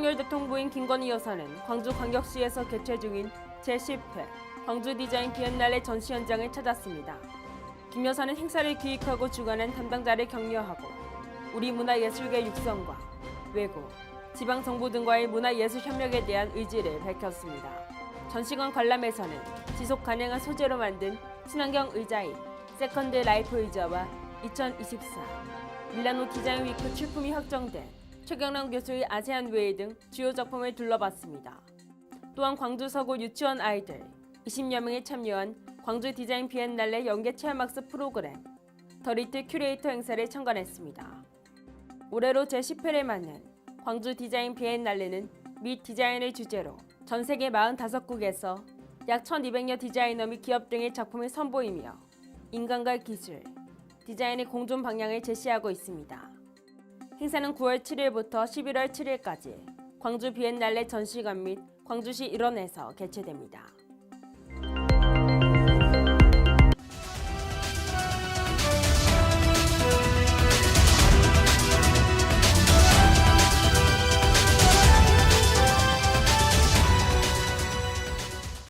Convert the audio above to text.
교통부인 김건희 여사는 광주광역시에서 개최 중인 제10회 광주 디자인 비엔날레 전시 현장을 찾았습니다. 김 여사는 행사를 기획하고 주관한 담당자를 격려하고 우리 문화예술계 육성과 외국, 지방정부 등과의 문화예술 협력에 대한 의지를 밝혔습니다. 전시관 관람에서는 지속 가능한 소재로 만든 친환경 의자인 세컨드 라이프 의자와 2024 밀라노 디자인 위크 출품이 확정된 최경남 교수의 아세안 웨이 등 주요 작품을 둘러봤습니다. 또한 광주 서구 유치원 아이들 20여 명이 참여한 광주 디자인 비엔날레 연계 체험학습 프로그램 더 리틀 큐레이터 행사를 참관했습니다. 올해로 제10회를 맞는 광주 디자인 비엔날레는 미 디자인을 주제로 전 세계 45국에서 약 1200여 디자이너 및 기업 등의 작품을 선보이며 인간과 기술, 디자인의 공존 방향을 제시하고 있습니다. 행사는 9월 7일부터 11월 7일까지 광주 비엔날레 전시관 및 광주시 일원에서 개최됩니다.